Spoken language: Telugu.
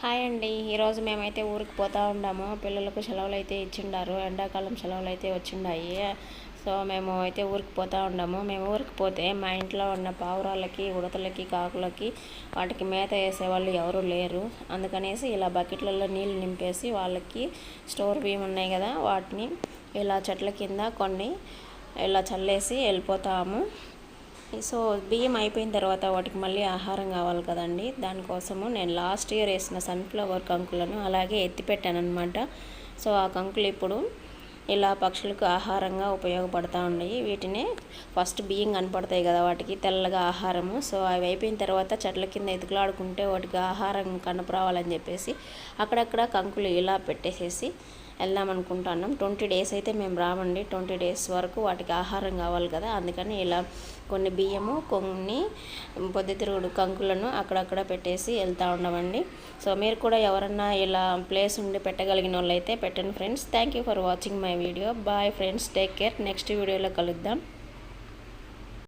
హాయ్ అండి. ఈరోజు మేమైతే ఊరికి పోతా ఉన్నాము పిల్లలకు సెలవులు అయితే ఇచ్చిండారు. ఎండాకాలం సెలవులు అయితే వచ్చిండాయి. సో మేము అయితే ఊరికి పోతూ ఉన్నాము మేము ఊరికి పోతే మా ఇంట్లో ఉన్న పావురాలకి ఉడతలకి కాకులకి వాటికి మేత వేసేవాళ్ళు ఎవరు లేరు. అందుకనేసి ఇలా బకెట్లలో నీళ్ళు నింపేసి వాళ్ళకి స్టోర్ బియ్యం ఉన్నాయి కదా వాటిని ఇలా చెట్ల కింద కొన్ని ఇలా చల్లేసి వెళ్ళిపోతాము. సో బియ్యం అయిపోయిన తర్వాత వాటికి మళ్ళీ ఆహారం కావాలి కదండి. దానికోసము నేను లాస్ట్ ఇయర్ వేసిన సన్ఫ్లవర్ కంకులను అలాగే ఎత్తిపెట్టాను అనమాట సో ఆ కంకులు ఇప్పుడు ఇలా పక్షులకు ఆహారంగా ఉపయోగపడతా ఉన్నాయి. వీటిని ఫస్ట్ బియ్యం కనపడతాయి కదా వాటికి తెల్లగా ఆహారము. సో అవి అయిపోయిన తర్వాత చెట్ల కింద ఎదుగులాడుకుంటే వాటికి ఆహారం కనపరావాలని చెప్పేసి అక్కడక్కడ కంకులు ఇలా పెట్టేసేసి వెళ్దాం అనుకుంటున్నాం. ట్వంటీ డేస్ అయితే మేము రామండి ట్వంటీ డేస్ వరకు వాటికి ఆహారం కావాలి కదా. అందుకని ఇలా కొన్ని బియ్యము కొన్ని పొద్దుతిరుగుడు కంకులను అక్కడక్కడ పెట్టేసి వెళ్తూ ఉండమండి. సో మీరు కూడా ఎవరన్నా ఇలా ప్లేస్ ఉండి పెట్టగలిగిన వాళ్ళు అయితే పెట్టండి friends. Thank you for watching my video bye friends take care next వీడియోలో కలుద్దాం.